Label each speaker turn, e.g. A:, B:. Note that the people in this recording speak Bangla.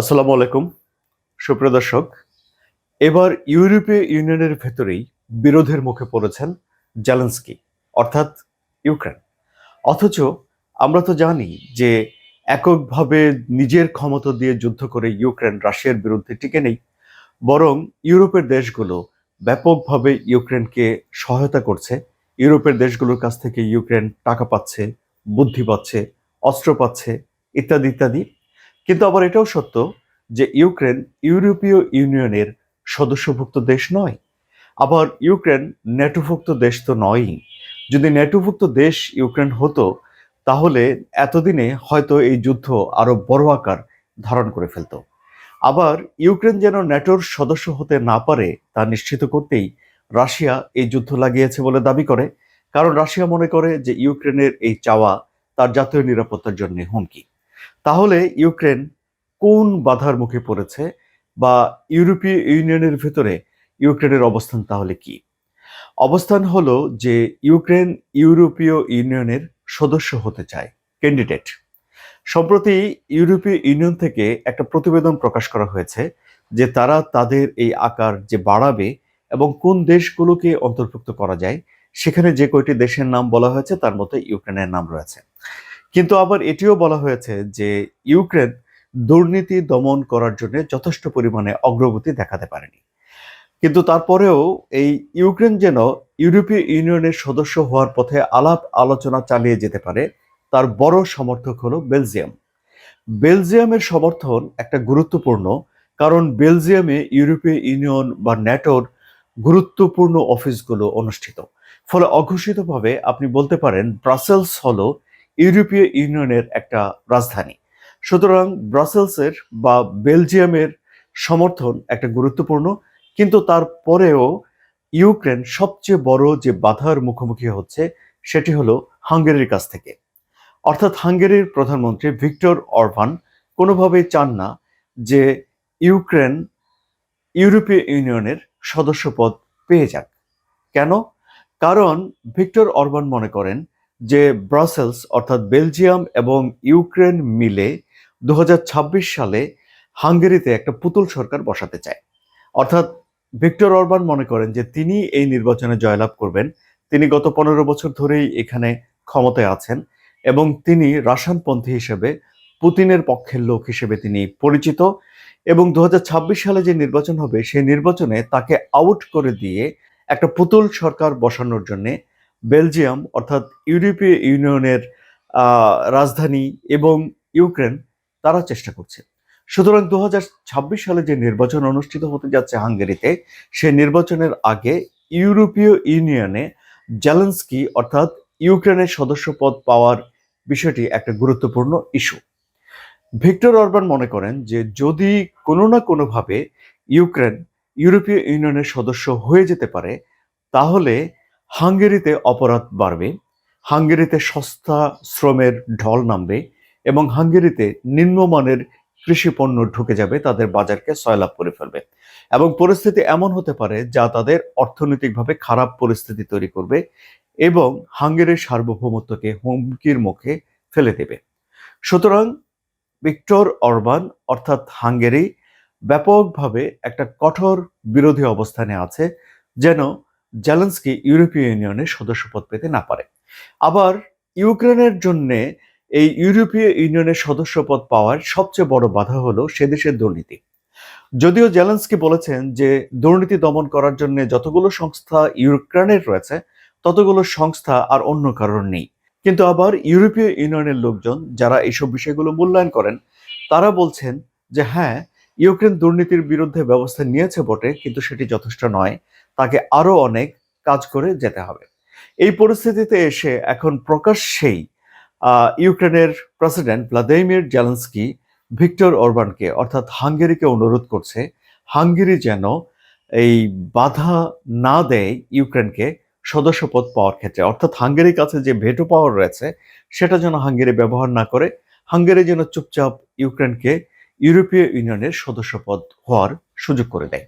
A: আসসালামু আলাইকুম। সুপ্রিয় দর্শক, এবার ইউরোপীয় ইউনিয়নের ভেতরেই বিরোধের মুখে পড়েছেন জেলেন্সকি, অর্থাৎ ইউক্রেন। অথচ আমরা তো জানি যে এককভাবে নিজের ক্ষমতা দিয়ে যুদ্ধ করে ইউক্রেন রাশিয়ার বিরুদ্ধে টিকে নেই, বরং ইউরোপের দেশগুলো ব্যাপকভাবে ইউক্রেনকে সহায়তা করছে। ইউরোপের দেশগুলোর কাছ থেকে ইউক্রেন টাকা পাচ্ছে, বুদ্ধি পাচ্ছে, অস্ত্র পাচ্ছে, ইত্যাদি ইত্যাদি। কিন্তু আবার এটাও সত্য যে ইউক্রেন ইউরোপীয় ইউনিয়নের সদস্যভুক্ত দেশ নয়। আবার ইউক্রেন ন্যাটোভুক্ত দেশ তো নয়ই। যদি ন্যাটোভুক্ত দেশ ইউক্রেন হতো, তাহলে এতদিনে হয়তো এই যুদ্ধ আরও বড় আকার ধারণ করে ফেলত। আবার ইউক্রেন যেন ন্যাটোর সদস্য হতে না পারে, তা নিশ্চিত করতেই রাশিয়া এই যুদ্ধ লাগিয়েছে বলে দাবি করে। কারণ রাশিয়া মনে করে যে ইউক্রেনের এই চাওয়া তার জাতীয় নিরাপত্তার জন্য হুমকি। তাহলে ইউক্রেন কোন বাধার মুখে পড়েছে বা ইউরোপীয় ইউনিয়নের ভেতরে ইউক্রেনের অবস্থান তাহলে কি? অবস্থান হলো যে ইউক্রেন ইউরোপীয় ইউনিয়নের সদস্য হতে চায় ক্যান্ডিডেট সম্প্রতি ইউরোপীয় ইউনিয়ন থেকে একটা প্রতিবেদন প্রকাশ করা হয়েছে যে তারা তাদের এই আকার যে বাড়াবে এবং কোন দেশগুলোকে অন্তর্ভুক্ত করা যায়, সেখানে যে কয়টি দেশের নাম বলা হয়েছে তার মধ্যে ইউক্রেনের নাম রয়েছে। কিন্তু আবার এটিও বলা হয়েছে যে ইউক্রেন দুর্নীতি দমন করার জন্য যথেষ্ট পরিমাণে অগ্রগতি দেখাতে পারেনি। কিন্তু তারপরেও এই ইউক্রেন যেন ইউরোপীয় ইউনিয়নের সদস্য হওয়ার পথে আলাপ আলোচনা চালিয়ে যেতে পারে, তার বড় সমর্থক হলো বেলজিয়াম। বেলজিয়ামের সমর্থন একটা গুরুত্বপূর্ণ, কারণ বেলজিয়ামে ইউরোপীয় ইউনিয়ন বা ন্যাটোর গুরুত্বপূর্ণ অফিসগুলো অনুষ্ঠিত। ফলে অঘোষিতভাবে আপনি বলতে পারেন ব্রাসেলস হলো ইউরোপীয় ইউনিয়নের একটা রাজধানী। সুতরাং ব্রাসেলসের বা বেলজিয়ামের সমর্থন একটা গুরুত্বপূর্ণ, কিন্তু তারপরেও ইউক্রেন সবচেয়ে বড় যে বাধার মুখোমুখি হচ্ছে, সেটি হলো হাঙ্গেরির কাছ থেকে। অর্থাৎ হাঙ্গেরির প্রধানমন্ত্রী ভিক্টর অরভান কোনোভাবেই চান না যে ইউক্রেন ইউরোপীয় ইউনিয়নের সদস্যপদ পেয়ে যাক। কেন? কারণ ভিক্টর অরবান মনে করেন যে ব্রাসেলস, অর্থাৎ বেলজিয়াম এবং ইউক্রেন মিলে দু হাজার ছাব্বিশ সালে হাঙ্গেরিতে একটা পুতুল সরকার বসাতে চায়। অর্থাৎ ভিক্টর অরবান মনে করেন যে তিনি এই নির্বাচনে জয়লাভ করবেন। তিনি গত পনেরো বছর ধরেই এখানে ক্ষমতায় আছেন এবং তিনি রাসানপন্থী হিসেবে পুতিনের পক্ষের লোক হিসেবে তিনি পরিচিত এবং দু হাজার ছাব্বিশ সালে যে নির্বাচন হবে, সেই নির্বাচনে তাকে আউট করে দিয়ে একটা পুতুল সরকার বসানোর জন্যে বেলজিয়াম, অর্থাৎ ইউরোপীয় ইউনিয়নের রাজধানী এবং ইউক্রেন, তারা চেষ্টা করছে। সুতরাং দু হাজার ছাব্বিশ সালে যে নির্বাচন অনুষ্ঠিত হতে যাচ্ছে হাঙ্গেরিতে, সে নির্বাচনের আগে ইউরোপীয় ইউনিয়নে জ্যালেন্সকি অর্থাৎ ইউক্রেনের সদস্যপদ পাওয়ার বিষয়টি একটা গুরুত্বপূর্ণ ইস্যু। ভিক্টর অরবান মনে করেন যে যদি কোনো না কোনোভাবে ইউক্রেন ইউরোপীয় ইউনিয়নের সদস্য হয়ে যেতে পারে, তাহলে হাঙ্গেরিতে অপরাধ বাড়বে, হাঙ্গেরিতে সস্তা শ্রমের ঢল নামবে এবং হাঙ্গেরিতে নিম্নমানের কৃষি পণ্য ঢুকে যাবে, তাদের বাজারকে সয়লাভ করে ফেলবে। এবং পরিস্থিতি এমন হতে পারে যা তাদের অর্থনৈতিকভাবে খারাপ পরিস্থিতি তৈরি করবে এবং হাঙ্গেরির সার্বভৌমত্বকে হুমকির মুখে ফেলে দেবে। সুতরাং ভিক্টর অরবান, অর্থাৎ হাঙ্গেরি, ব্যাপকভাবে একটা কঠোর বিরোধী অবস্থানে আছে, যেন জেলেন্সকি ইউরোপীয় ইউনিয়নের সদস্যপদ পেতে না পারে। আবার ইউক্রেনের জন্য এই ইউরোপীয় ইউনিয়নের সদস্যপদ পাওয়ার সবচেয়ে বড় বাধা হলো সে দেশের দুর্নীতি। যদিও জেলেন্সকি বলেছেন যে দুর্নীতি দমন করার জন্য যতগুলো সংস্থা ইউক্রেনের রয়েছে, ততগুলো সংস্থা আর অন্য কারণ নেই। কিন্তু আবার ইউরোপীয় ইউনিয়নের লোকজন যারা এইসব বিষয়গুলো মূল্যায়ন করেন, তারা বলছেন যে হ্যাঁ ইউক্রেন দুর্নীতির বিরুদ্ধে ব্যবস্থা নিয়েছে বটে, কিন্তু সেটি যথেষ্ট নয়। তাকে আরও অনেক কাজ করে যেতে হবে। এই পরিস্থিতিতে এসে এখন প্রকাশ্যেই ইউক্রেনের প্রেসিডেন্ট ভ্লাদিমির জেলেন্সকি, ভিক্টর অরবানকে, অর্থাৎ হাঙ্গেরিকে অনুরোধ করছে, হাঙ্গেরি যেন এই বাধা না দেয় ইউক্রেনকে সদস্যপদ পাওয়ার ক্ষেত্রে। অর্থাৎ হাঙ্গেরির কাছে যে ভেটো পাওয়ার রয়েছে, সেটা যেন হাঙ্গেরি ব্যবহার না করে, হাঙ্গেরি যেন চুপচাপ ইউক্রেনকে ইউরোপীয় ইউনিয়নের সদস্যপদ হওয়ার সুযোগ করে দেয়।